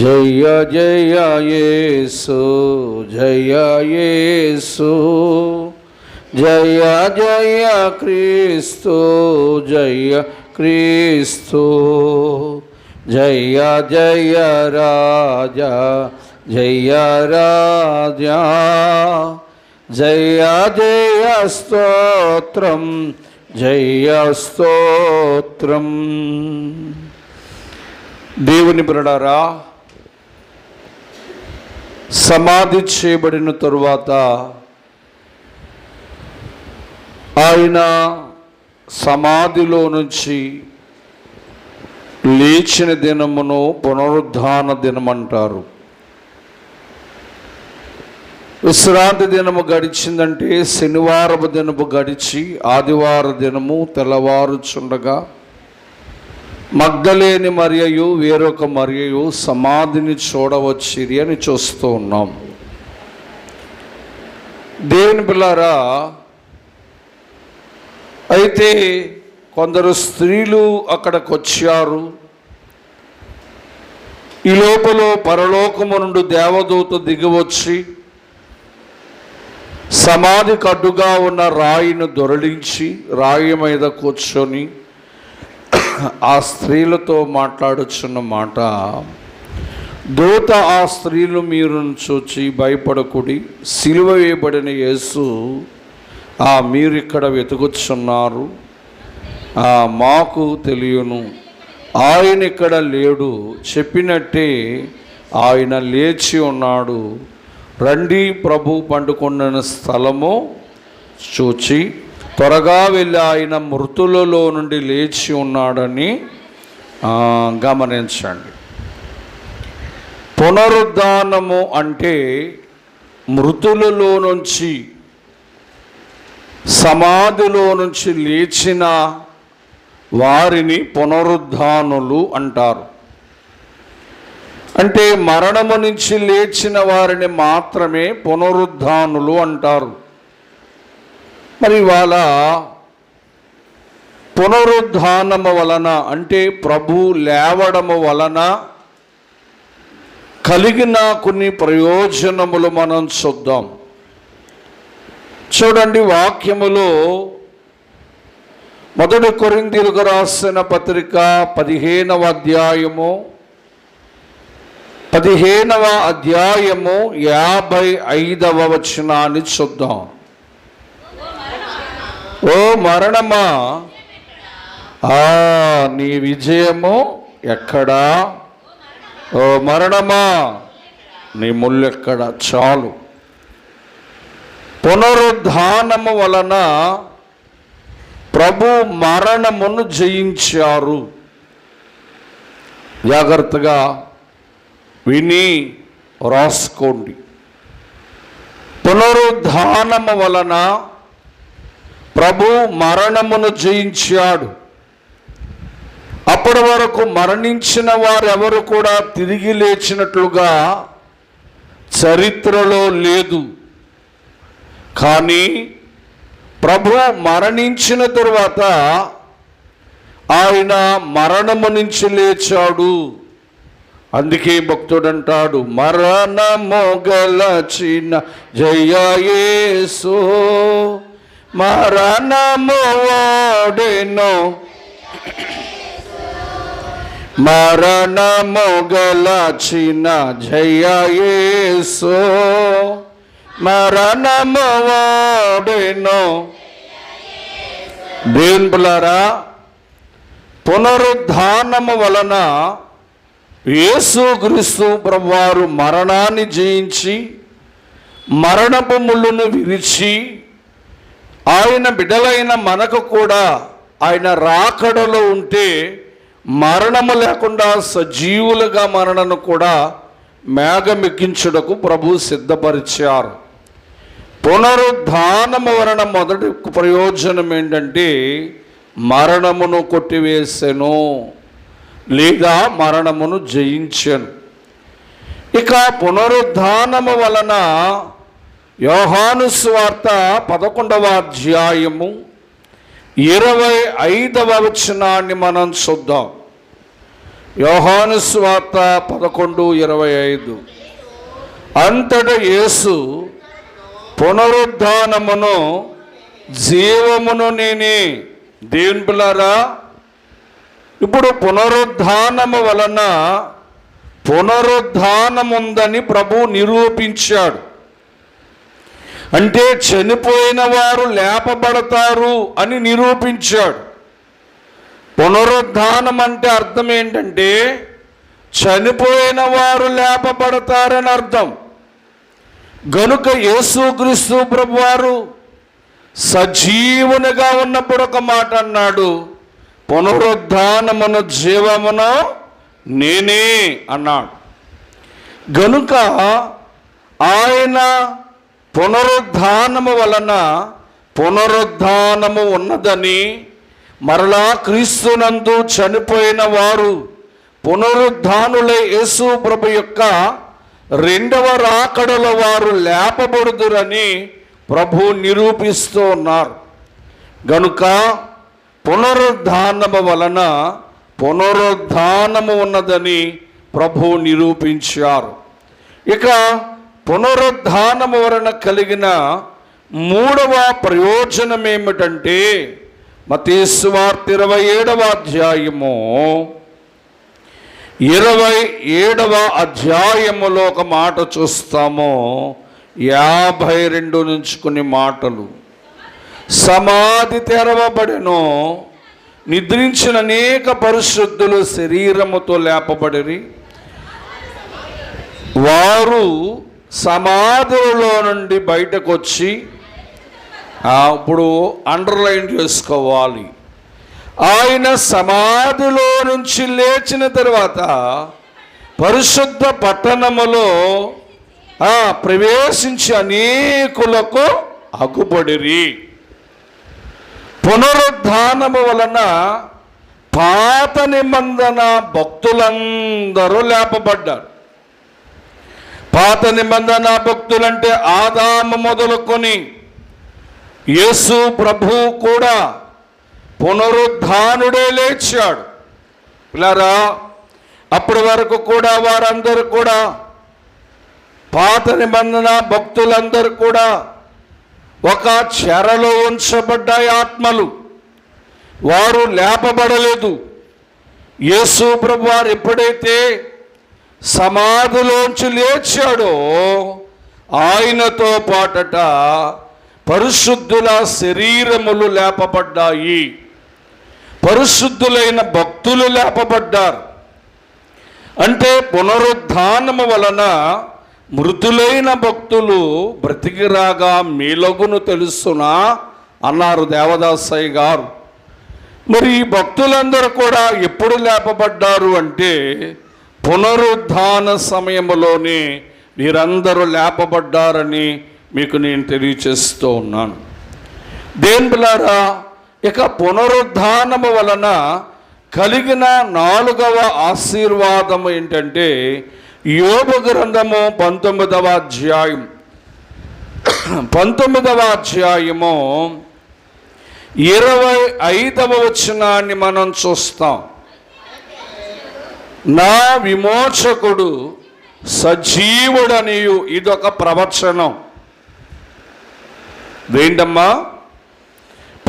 జయ జయ యేసు జయ యేసు. జయ జయ క్రీస్తు జయ క్రీస్తు. జయ జయ రాజా జయ రాజా. జయ జయ స్తోత్రం జయ స్తోత్రం. దేవుని బిరడారా సమాధి చేయబడిన తరువాత ఆయన సమాధిలో నుంచి లేచిన దినమును పునరుద్ధాన దినమంటారు. విశ్రాంతి దినము గడిచిందంటే శనివారపు దినము గడిచి ఆదివార దినము తెల్లవారుచుండగా మగ్ధలేని మరియయు వేరొక మరియు సమాధిని చూడవచ్చిరి అని చూస్తూ ఉన్నాం. దేవుని పిల్లారా అయితే కొందరు స్త్రీలు అక్కడికి వచ్చారు ఈ లోపల పరలోకము నుండి దేవదూత దిగివచ్చి సమాధికి అడ్డుగా ఉన్న రాయిని దొరలించి రాయి మీద కూర్చొని ఆ స్త్రీలతో మాట్లాడుచున్న మాట దూత ఆ స్త్రీలు మీరు చూచి భయపడకుడి. సిలువ వేయబడిన యేసు ఆ మీరు ఇక్కడ వెతుకుచున్నారు. ఆ మాకు తెలియను. ఆయన ఇక్కడ లేడు. చెప్పినట్టే ఆయన లేచి ఉన్నాడు. రండి ప్రభు పండుకున్న స్థలము చూచి త్వరగా వెళ్ళి ఆయన మృతులలో నుండి లేచి ఉన్నాడని గమనించండి. పునరుద్ధానము అంటే మృతులలో నుంచి సమాధిలో నుంచి లేచిన వారిని పునరుద్ధానులు అంటారు. అంటే మరణము నుంచి లేచిన వారిని మాత్రమే పునరుద్ధానులు అంటారు. మరి ఇవాళ పునరుద్ధానము వలన అంటే ప్రభు లేవడము వలన కలిగిన కొన్ని ప్రయోజనములు మనం చూద్దాం. చూడండి వాక్యములో మొదటి కొరిందీలకు రాసిన పత్రిక పదిహేనవ అధ్యాయము పదిహేనవ అధ్యాయము యాభై ఐదవ వచనాన్ని చూద్దాం. ఓ మరణమా? ఆ నీ విజయము ఎక్కడా? ఓ మరణమా? నీ ముళ్ళెక్కడ చాలు. పునరుద్ధానము వలన ప్రభు మరణమును జయించారు. జాగ్రత్తగా విని రాసుకోండి. పునరుద్ధానము వలన ప్రభు మరణమును జయించాడు. అప్పటి వరకు మరణించిన వారెవరు కూడా తిరిగి లేచినట్లుగా చరిత్రలో లేదు. కానీ ప్రభు మరణించిన తరువాత ఆయన మరణము నుంచి లేచాడు. అందుకే భక్తుడు అంటాడు మరణము గలచిన జయయేసు మరణము ఓడెను మరణము గలచిన జయసు మరణము ఓడెను దేవులారా పునరుద్ధానము వలన యేసుక్రీస్తు ప్రభువారు మరణాన్ని జయించి మరణపు ముళ్ళును విరిచి ఆయన బిడ్డలైన మనకు కూడా ఆయన రాకడలో ఉంటే మరణము లేకుండా సజీవులుగా మరణను కూడా మేఘమెక్కించుటకు ప్రభు సిద్ధపరిచారు. పునరుద్ధానము వలన మొదటి ప్రయోజనం ఏంటంటే మరణమును కొట్టివేసెను లేదా మరణమును జయించను. ఇక పునరుద్ధానము వలన యోహాను స్వార్త పదకొండవ అధ్యాయము ఇరవై ఐదవ వచనాన్ని మనం చూద్దాం. యోహాను స్వార్త పదకొండు ఇరవై ఐదు. అంతట యేసు పునరుద్ధానమును జీవమును నేనే. దేవుని పిల్లారా ఇప్పుడు పునరుద్ధానము వలన పునరుద్ధానముందని ప్రభు నిరూపించాడు. అంటే చనిపోయిన వారు లేపబడతారు అని నిరూపించాడు. పునరుద్ధానం అంటే అర్థం ఏంటంటే చనిపోయిన వారు లేపబడతారని అర్థం. గనుక యేసుక్రీస్తు ప్రభు వారు సజీవునిగా ఉన్నప్పుడు ఒక మాట అన్నాడు పునరుద్ధానమున జీవమున నేనే అన్నాడు. గనుక ఆయన పునరుద్ధానము వలన పునరుద్ధానము ఉన్నదని మరలా క్రీస్తునందు చనిపోయిన వారు పునరుద్ధానులే యేసు ప్రభు యొక్క రెండవ రాకడల వారు లేపబడుదురని ప్రభు నిరూపిస్తూ ఉన్నారు. గనుక పునరుద్ధానము వలన పునరుద్ధానము ఉన్నదని ప్రభు నిరూపించారు. ఇక పునరుద్ధానము వలన కలిగిన మూడవ ప్రయోజనం ఏమిటంటే మతీశ్వార్త ఇరవై ఏడవ అధ్యాయము. ఇరవై ఏడవ అధ్యాయములో ఒక మాట చూస్తాము. యాభై రెండు నుంచి కొన్ని మాటలు. సమాధి తెరవబడెను. నిద్రించిన అనేక పరిశుద్ధులు శరీరముతో లేపబడిరి. వారు సమాధులలో నుండి బయటకు వచ్చి ఇప్పుడు అండర్లైన్ చేసుకోవాలి. ఆయన సమాధిలో నుంచి లేచిన తర్వాత పరిశుద్ధ పట్టణములో ప్రవేశించి అనేకులకు అగుపడిరి. పునరుద్ధానము వలన పాత నిబంధన భక్తులందరూ లేపబడ్డారు. పాత నిబంధన భక్తులంటే ఆదాము మొదలుకొని యేసు ప్రభు కూడా పునరుద్ధానుడే లేచాడు. పిల్లరా అప్పటి వరకు కూడా వారందరూ కూడా పాత నిబంధన భక్తులందరూ కూడా ఒక చెరలో ఉంచబడ్డాయి ఆత్మలు. వారు లేపబడలేదు. యేసు ప్రభు వారు ఎప్పుడైతే సమాధిలోంచి లేచాడో. ఆయనతో పాటట పరిశుద్ధుల శరీరములు లేపబడ్డాయి. పరిశుద్ధులైన భక్తులు లేపబడ్డారు. అంటే పునరుద్ధానము వలన మృతులైన భక్తులు బ్రతికిరాగా మేలగును తెలుసునా అన్నారు దేవదాసయ్య గారు. మరి ఈ భక్తులందరూ కూడా ఎప్పుడు లేపబడ్డారు అంటే పునరుద్ధాన సమయంలోనే మీరందరూ లేపబడ్డారని మీకు నేను తెలియచేస్తూ ఉన్నాను. దేని పిల్లారా ఇక పునరుద్ధానము వలన కలిగిన నాలుగవ ఆశీర్వాదం ఏంటంటే యోగ గ్రంథము పంతొమ్మిదవ అధ్యాయం. పంతొమ్మిదవ అధ్యాయము ఇరవై ఐదవ వచనాన్ని మనం చూస్తాం. నా విమోచకుడు సజీవుడనియు ఇదొక ప్రవచనం. ఏంటమ్మా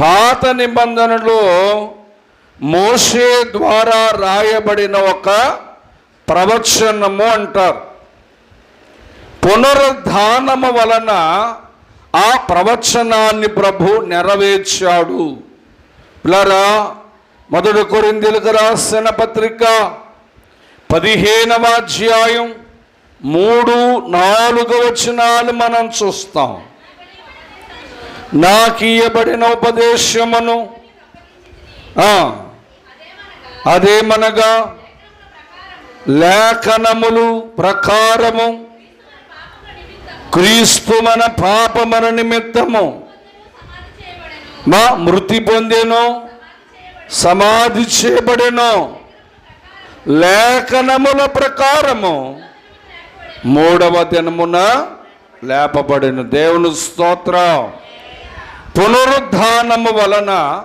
పాత నిబంధనలో మోషే ద్వారా రాయబడిన ఒక ప్రవచనము అంటారు. పునరుద్ధానము వలన ఆ ప్రవచనాన్ని ప్రభు నెరవేర్చాడు. పిల్లరా మొదటి కొరిందీలకు రాసిన పత్రిక పదిహేనవ అధ్యాయం మూడు నాలుగు వచనాలు మనం చూస్తాం. నాకీయబడిన ఉపదేశమును అదేమనగా లేఖనములు ప్రకారము క్రీస్తు మన పాపమన నిమిత్తము. మా మృతి పొందెను సమాధి చేయబడెను. లేఖనముల ప్రకారము మూడవ దినమున లేపబడిన దేవుని స్తోత్రం. పునరుద్ధానము వలన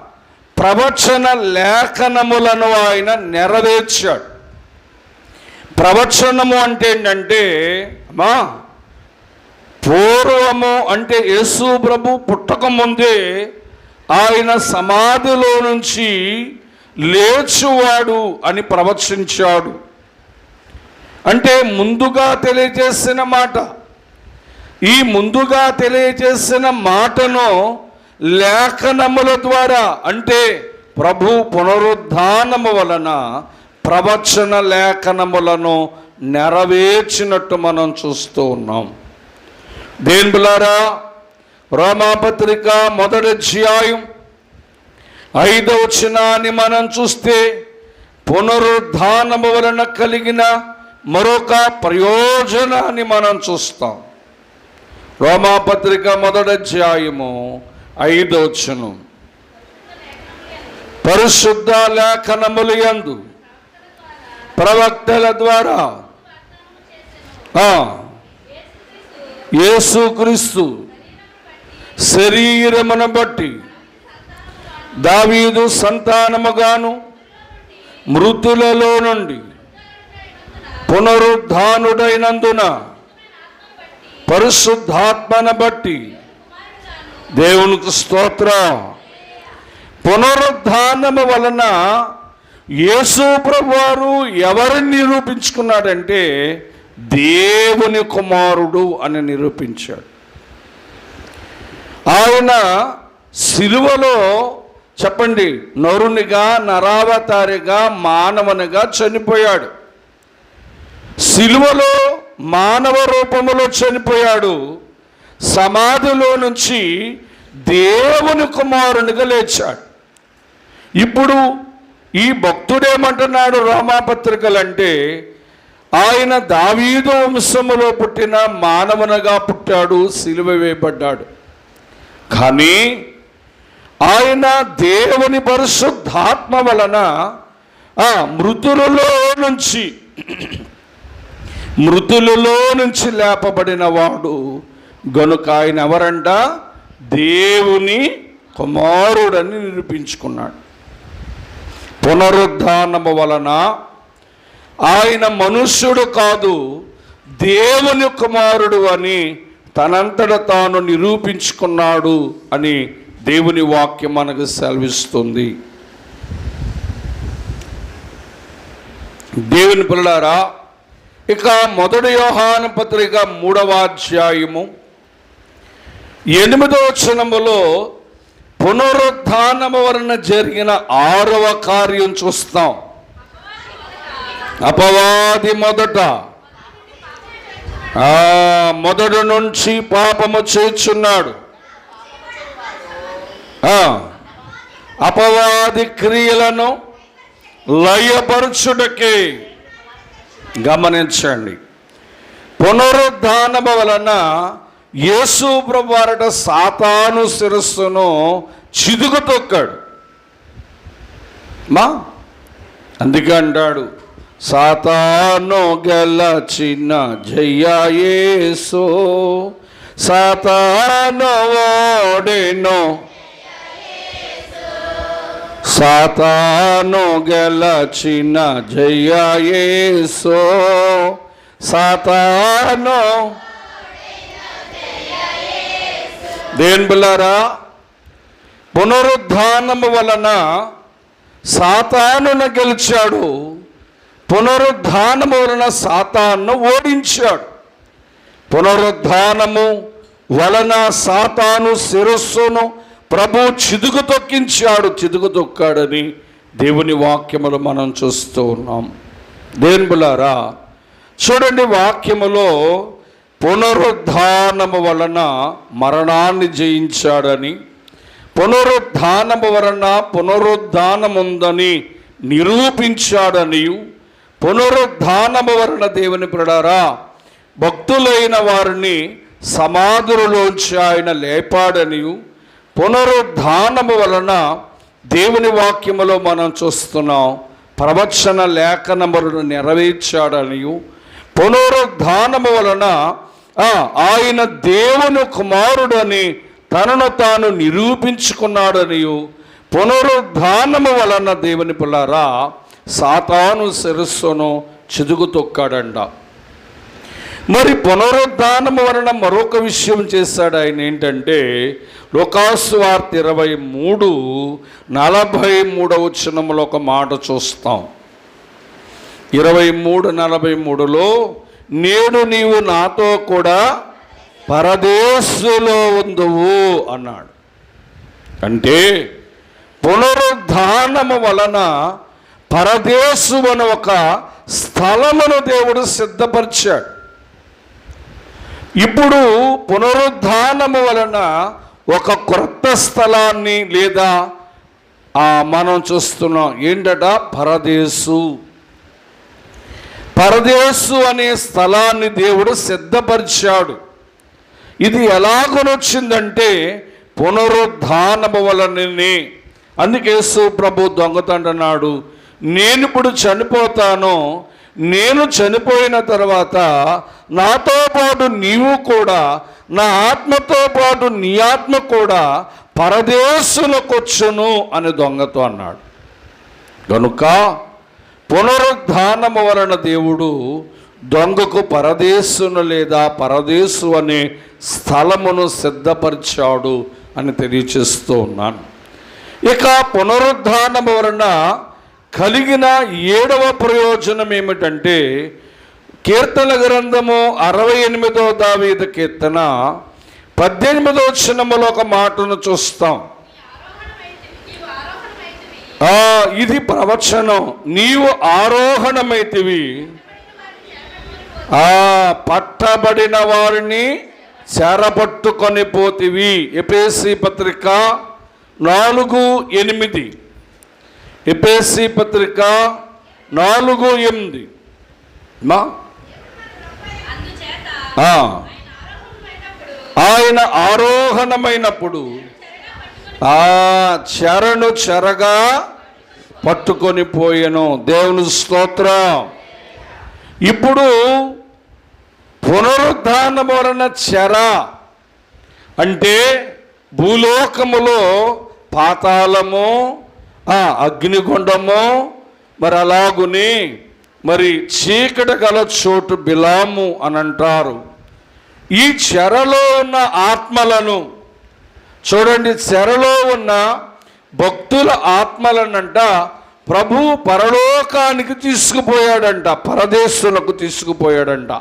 ప్రవచన లేఖనములను ఆయన నెరవేర్చాడు. ప్రవచనము అంటే ఏంటంటే అమ్మా పూర్వము అంటే యేసు ప్రభు పుట్టక ముందే ఆయన సమాధిలో నుంచి లేచువాడు అని ప్రవచించాడు. అంటే ముందుగా తెలియజేసిన మాట ఈ ముందుగా తెలియజేసిన మాటను లేఖనముల ద్వారా అంటే ప్రభు పునరుద్ధానము వలన ప్రవచన లేఖనములను నెరవేర్చినట్టు మనం చూస్తూ ఉన్నాం. దేన్బులారా రోమాపత్రిక మొదటి అధ్యాయం ఐదవ వచనాన్ని మనం చూస్తే పునరుద్ధానము వలన కలిగిన మరొక ప్రయోజనాన్ని మనం చూస్తాం. రోమాపత్రిక మొదటి అధ్యాయము ఐదో వచనం పరిశుద్ధ లేఖనములు యందు ప్రవక్తల ద్వారా యేసుక్రీస్తు శరీరమును బట్టి దావీదు సంతానముగాను మృతులలో నుండి పునరుద్ధానుడైనందున పరిశుద్ధాత్మను బట్టి దేవునికి స్తోత్రం. పునరుద్ధానము వలన యేసు ప్రభువారు ఎవరిని నిరూపించుకున్నాడంటే దేవుని కుమారుడు అని నిరూపించాడు. ఆయన సిలువలో చెప్పండి నరునిగా నరావతారిగా మానవునిగా చనిపోయాడు. సిలువలో మానవ రూపములో చనిపోయాడు. సమాధిలో నుంచి దేవుని కుమారునిగా లేచాడు. ఇప్పుడు ఈ భక్తుడేమంటున్నాడు రామాపత్రికలు అంటే ఆయన దావీదు వంశములో పుట్టిన మానవునగా పుట్టాడు సిలువ వేయబడ్డాడు. కానీ ఆయన దేవుని పరిశుద్ధాత్మ వలన మృతులలో నుంచి మృతులలో నుంచి లేపబడిన వాడు. గనుక ఆయన ఎవరంట? దేవుని కుమారుడని నిరూపించుకున్నాడు. పునరుద్ధానము వలన ఆయన మనుష్యుడు కాదు దేవుని కుమారుడు అని తనంతట తాను నిరూపించుకున్నాడు అని దేవుని వాక్యం మనకు సెలవిస్తుంది. దేవుని పిల్లలారా ఇక మొదటి యోహాన పత్రిక మూడవ అధ్యాయము ఎనిమిదో వచనములో పునరుద్ధానము వలన జరిగిన ఆరవ కార్యం చూస్తాం. అపవాది మొదట మొదటి నుంచి పాపము చేర్చున్నాడు అపవాది క్రియలను లయపరచుటకే గమనించండి. పునరుద్ధానము వలన యేసు ప్రభువారట సాతాను శిరస్సును చిదుగు తొక్కాడు. మా? అందుకే అంటాడు సాతాను గెలచిన జయ్యేసు సాతాను ఓడేనో సాతాను గెలచిన జయ్యేసు సాతాను దేని పునరుద్ధానము వలన సాతానును గెలిచాడు. పునరుద్ధానము వలన సాతాను ఓడించాడు. పునరుద్ధానము వలన సాతాను శిరస్సును ప్రభు చిదుగు తొక్కించాడు చిదుగు తొక్కాడని దేవుని వాక్యములు మనం చూస్తూ ఉన్నాం. దేనిబులారా చూడండి వాక్యములో పునరుద్ధానము వలన మరణాన్ని జయించాడని పునరుద్ధానము వలన పునరుద్ధానముందని నిరూపించాడని పునరుద్ధానము వలన దేవుని ప్రడారా భక్తులైన వారిని సమాధులలోంచి ఆయన లేపాడనియు పునరుద్ధానము వలన దేవుని వాక్యములో మనం చూస్తున్నాం ప్రవచన లేఖనములను నెరవేర్చాడనియు. పునరుద్ధానము వలన ఆయన దేవుని కుమారుడని తనను తాను నిరూపించుకున్నాడనియు. పునరుద్ధానము వలన దేవుని పిల్లరా సాతాను శిరస్సును చిదుగు తొక్కాడంట. మరి పునరుద్ధానం వలన మరొక విషయం చేశాడు ఆయన ఏంటంటే లోకాసువార్త ఇరవై మూడు నలభై మూడవ చిన్నములో ఒక మాట చూస్తాం. ఇరవై మూడు నలభై మూడులో నేడు నీవు నాతో కూడా పరదేశులో ఉందువు అన్నాడు. అంటే పునరుద్ధానము వలన పరదేశు అని ఒక స్థలమును దేవుడు సిద్ధపరిచాడు. ఇప్పుడు పునరుద్ధానము వలన ఒక క్రొత్త స్థలాన్ని లేదా ఆ, మనం చూస్తున్నాం ఏంటట? పరదేశు. పరదేశు అనే స్థలాన్ని దేవుడు సిద్ధపరిచాడు. ఇది ఎలాగనొచ్చిందంటే పునరుద్ధానము వలననే. అందుకే ప్రభు దొంగతండన్నాడు నేను ఇప్పుడు చనిపోతాను నేను చనిపోయిన తర్వాత నాతో పాటు నీవు కూడా నా ఆత్మతో పాటు నీ ఆత్మ కూడా పరదేశులకొచ్చును అని దొంగతో అన్నాడు. కనుక పునరుద్ధానము వలన దేవుడు దొంగకు పరదేశును లేదా పరదేశు అనే స్థలమును సిద్ధపరిచాడు అని తెలియచేస్తూ ఉన్నాను. ఇక పునరుద్ధానము వలన కలిగిన ఏడవ ప్రయోజనం ఏమిటంటే కీర్తన గ్రంథము అరవై ఎనిమిదో దావీద కీర్తన పద్దెనిమిదో చిన్నములో ఒక మాటను చూస్తాం. ఇది ప్రవచనం. నీవు ఆరోహణమైతివి. ఆ పట్టబడిన వారిని చేరపట్టుకొని పోతివి. ఎపేసి పత్రిక నాలుగు ఎనిమిది. ఎపిఎస్సి పత్రిక నాలుగు ఎనిమిది. మా? ఆయన ఆరోహణమైనప్పుడు ఆ చెరను చెరగా పట్టుకొని పోయాను. దేవుని స్తోత్రం. ఇప్పుడు పునరుద్ధానం వలన చెర అంటే భూలోకములో పాతాళము అగ్నిగుండము మరి అలాగుని మరి చీకటి గల చోటు బిలాము అని అంటారు ఈ చెరలో ఉన్న ఆత్మలను చూడండి చెరలో ఉన్న భక్తుల ఆత్మలనంట ప్రభు పరలోకానికి తీసుకుపోయాడంట పరదేశులకు తీసుకుపోయాడంట.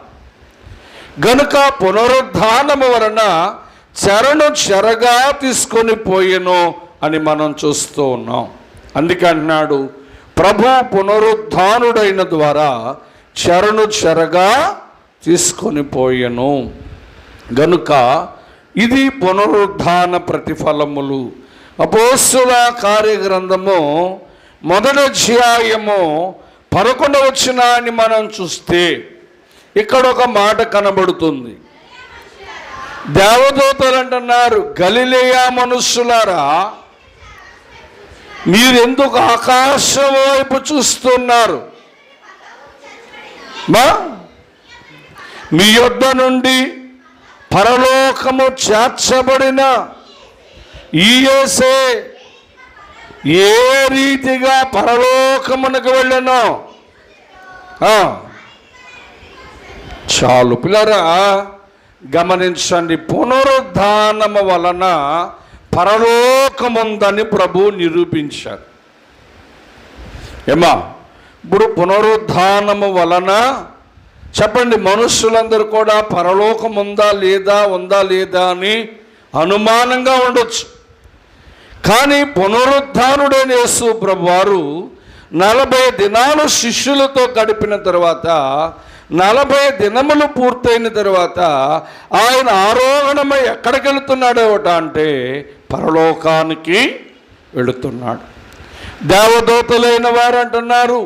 గనుక పునరుద్ధానము వలన చెరను చెరగా తీసుకొని పోయెను అని మనం చూస్తూ ఉన్నాం. అందుకే అంటున్నాడు ప్రభు పునరుద్ధానుడైన ద్వారా చెరను చెరగా తీసుకొని పోయెను. గనుక ఇది పునరుద్ధాన ప్రతిఫలములు. అపోస్తుల కార్యగ్రంథము మొదటి అధ్యాయము పదకొండవ వచ్చినాన్ని మనం చూస్తే ఇక్కడ ఒక మాట కనబడుతుంది. దేవదూతలు అంటున్నారు గలిలేయా మనుషులారా మీరెందుకు ఆకాశం వైపు చూస్తున్నారు? మా? మీ యొద్ద నుండి పరలోకము చేర్చబడిన ఈయేసే ఏ రీతిగా పరలోకమునకు వెళ్ళను? చాలు పిల్లరా గమనించండి పునరుద్ధానము వలన పరలోకముందని ప్రభు నిరూపించారు. ఏమా? ఇప్పుడు పునరుద్ధానము వలన చెప్పండి మనుషులందరూ కూడా పరలోకం ఉందా లేదా ఉందా లేదా అని అనుమానంగా ఉండొచ్చు. కానీ పునరుద్ధానుడైన యేసు ప్రభువారు నలభై దినాలు శిష్యులతో గడిపిన తర్వాత నలభై దినములు పూర్తయిన తర్వాత ఆయన ఆరోహణమై ఎక్కడికి వెళుతున్నాడు ఒకట అంటే పరలోకానికి వెళుతున్నాడు. దేవదూతలైన వారు అంటున్నారు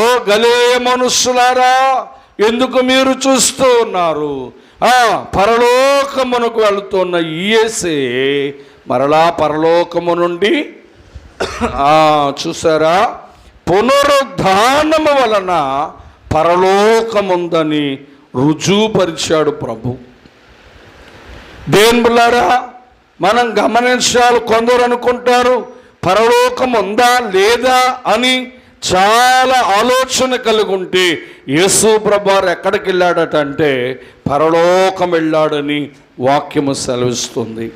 ఓ గలేయ మనుష్యులారా ఎందుకు మీరు చూస్తూ ఉన్నారు? ఆ పరలోకమునకు వెళుతున్న ఈఎస్ఏ మరలా పరలోకము నుండి చూసారా? పునరుద్ధానము వలన పరలోకముందని రుజువుపరిచాడు ప్రభు. దేవులారా మనం గమనించాలి కొందరు అనుకుంటారు పరలోకం ఉందా లేదా అని చాలా ఆలోచన కలిగి ఉంటే యేసు ప్రభారు ఎక్కడికి వెళ్ళాడట అంటే పరలోకం వెళ్ళాడని వాక్యము సెలవిస్తుంది.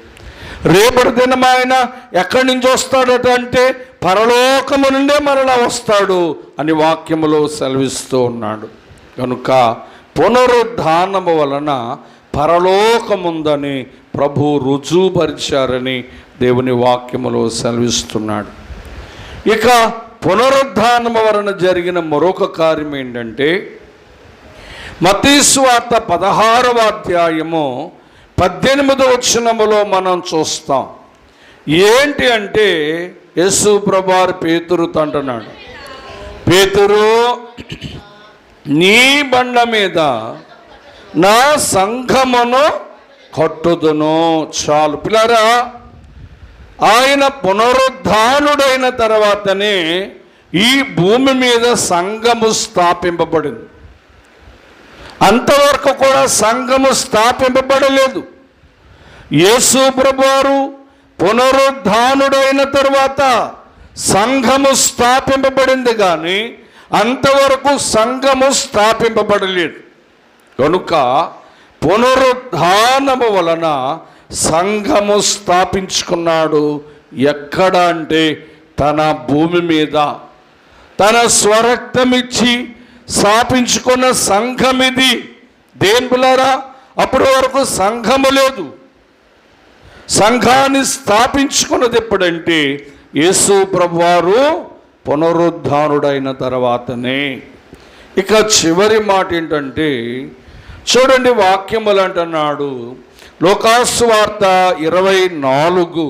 రేపటి దినం ఆయన ఎక్కడి నుంచి వస్తాడట అంటే పరలోకము నుండే మరలా వస్తాడు అని వాక్యములో సెలవిస్తూ ఉన్నాడు. కనుక పునరుద్ధానము వలన పరలోకముందని ప్రభు రుజువుపరిచారని దేవుని వాక్యములో సెలవిస్తున్నాడు. ఇక పునరుద్ధానము వలన జరిగిన మరొక కార్యం ఏంటంటే మతీస్వార్త పదహారవ అధ్యాయము పద్దెనిమిదవ వచనములో మనం చూస్తాం. ఏంటి అంటే యేసు ప్రభారు పేతురుతో అంటున్నాడు పేతురు నీ బండ మీద నా సంఘమును కట్టుదును. చాలు. పిల్లరా ఆయన పునరుద్ధానుడైన తర్వాతనే ఈ భూమి మీద సంఘము స్థాపింపబడింది. అంతవరకు కూడా సంఘము స్థాపింపబడలేదు. యేసు ప్రభువారు పునరుద్ధానుడైన తరువాత సంఘము స్థాపింపబడింది కానీ అంతవరకు సంఘము స్థాపింపబడలేదు. కనుక పునరుద్ధానము వలన సంఘము స్థాపించుకున్నాడు ఎక్కడ అంటే తన భూమి మీద. తన స్వరక్తమిచ్చి స్థాపించుకున్న సంఘం ఇది దేని పిల్లరా? అప్పటి వరకు సంఘము లేదు. సంఘాన్ని స్థాపించుకున్నది ఎప్పుడంటే యేసు ప్రభువారు పునరుద్ధానుడైన తర్వాతనే. ఇక చివరి మాట ఏంటంటే చూడండి వాక్యములు అంటున్నాడు. లోకాసు వార్త ఇరవై నాలుగు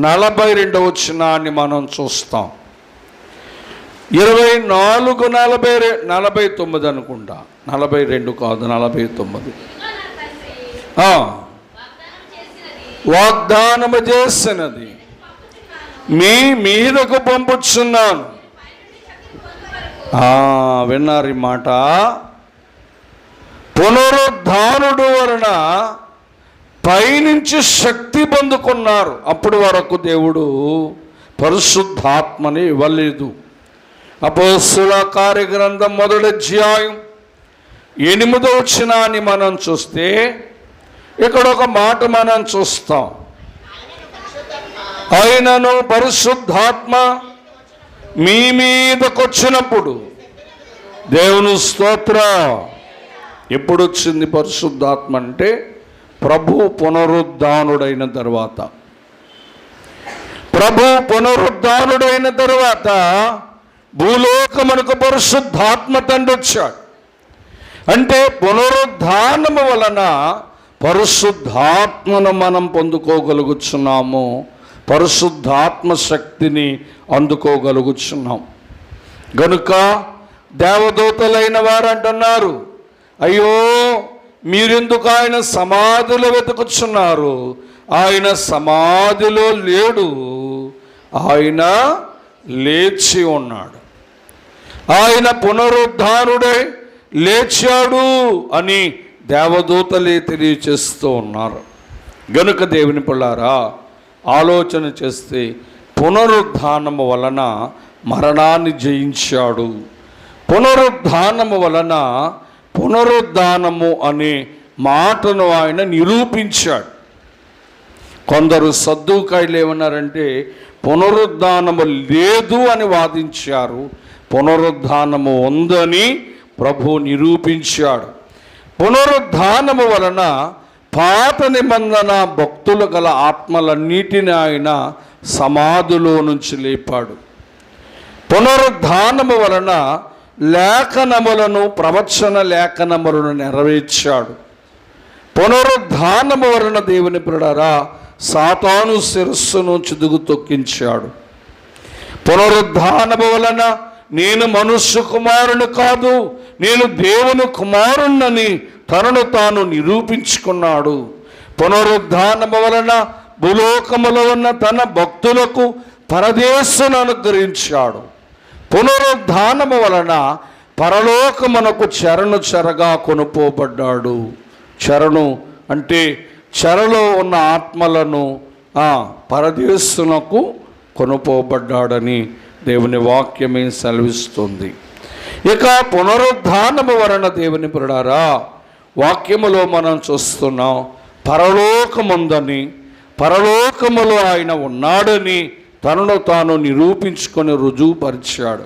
నలభై రెండవ వచ్చినాన్ని మనం చూస్తాం. ఇరవై నాలుగు నలభై నలభై తొమ్మిది అనుకుంటా. నలభై రెండు కాదు నలభై తొమ్మిది. వాగ్దానము చేసినది. మీ మీదకు పంపుచున్నాను. విన్నారు ఈ మాట. పునరుద్ధానుడు వలన పైనుంచి శక్తి పొందుకున్నారు. అప్పుడు వరకు దేవుడు పరిశుద్ధాత్మని ఇవ్వలేదు. అపోస్తుల కార్యగ్రంథం మొదటి అధ్యాయం ఎనిమిదో వచ్చినాన్ని మనం చూస్తే ఇక్కడ ఒక మాట మనం చూస్తాం. ఆయనను పరిశుద్ధాత్మ మీ మీదకొచ్చినప్పుడు దేవుని స్తోత్ర. ఎప్పుడు వచ్చింది పరిశుద్ధాత్మ అంటే ప్రభు పునరుద్ధానుడైన తర్వాత. ప్రభు పునరుద్ధానుడైన తర్వాత భూలోకమునకు పరిశుద్ధాత్మ తండ్రి వచ్చాడు. అంటే పునరుద్ధానము వలన పరిశుద్ధాత్మను మనం పొందుకోగలుగుచున్నాము. పరిశుద్ధాత్మ శక్తిని అందుకోగలుగుచున్నాం. గనుక దేవదూతలైన వారు అంటున్నారు అయ్యో మీరెందుకు ఆయన సమాధిలో వెతుకుచున్నారు? ఆయన సమాధిలో లేడు. ఆయన లేచి ఉన్నాడు. ఆయన పునరుద్ధారుడే లేచాడు అని దేవదూతలే తెలియచేస్తూ ఉన్నారు. గనుక దేవుని పిల్లారా ఆలోచన చేస్తే పునరుద్ధానము వలన మరణాన్ని జయించాడు. పునరుద్ధానము వలన పునరుద్ధానము అనే మాటను ఆయన నిరూపించాడు. కొందరు సర్దుకాయలు ఏమన్నారంటే పునరుద్ధానము లేదు అని వాదించారు. పునరుద్ధానము ఉందని ప్రభు నిరూపించాడు. పునరుద్ధానము వలన పాత నిబంధన భక్తులు గల ఆత్మలన్నిటిని ఆయన సమాధిలో నుంచి లేపాడు. పునరుద్ధానము వలన లేఖనములను ప్రవచన లేఖనములను నెరవేర్చాడు. పునరుద్ధానము వలన దేవుని పిల్లరా సాతాను శిరస్సును చిదుగు తొక్కించాడు పునరుద్ధానము వలన నేను మనుష్య కుమారుని కాదు నేను దేవుని కుమారుణ్ణని తనను తాను నిరూపించుకున్నాడు. పునరుద్ధానము వలన భూలోకములో ఉన్న తన భక్తులకు పరదేశును అనుగ్రహించాడు. పునరుద్ధానము వలన పరలోకమునకు చరణు చెరగా కొనుపోబడ్డాడు. చరణు అంటే చెరలో ఉన్న ఆత్మలను పరదేశునకు కొనుపోబడ్డాడని దేవుని వాక్యమే సెలవిస్తుంది? ఇక పునరుద్ధానము వలన దేవుని పురడారా వాక్యములో మనం చూస్తున్నాం పరలోకముందని పరలోకములో ఆయన ఉన్నాడని తనను తాను నిరూపించుకొని రుజువుపరిచాడు.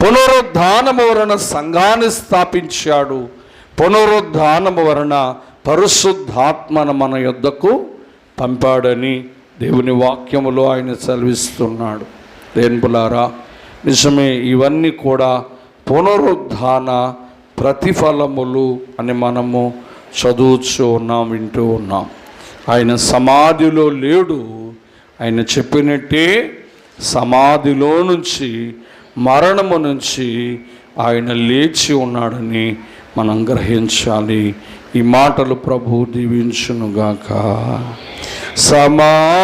పునరుద్ధానము వలన సంఘాన్ని స్థాపించాడు. పునరుద్ధానము వలన పరిశుద్ధాత్మను మన యొద్దకు పంపాడని దేవుని వాక్యములో ఆయన చదివిస్తున్నాడు దేన్పులారా నిజమే ఇవన్నీ కూడా పునరుద్ధాన ప్రతిఫలములు అని మనము చదువుతూ ఉన్నాం వింటూ ఉన్నాం. ఆయన సమాధిలో లేడు. ఆయన చెప్పినట్టే సమాధిలో నుంచి మరణము నుంచి ఆయన లేచి ఉన్నాడని మనం గ్రహించాలి. ఈ మాటలు ప్రభు దీవించునుగాక. సమా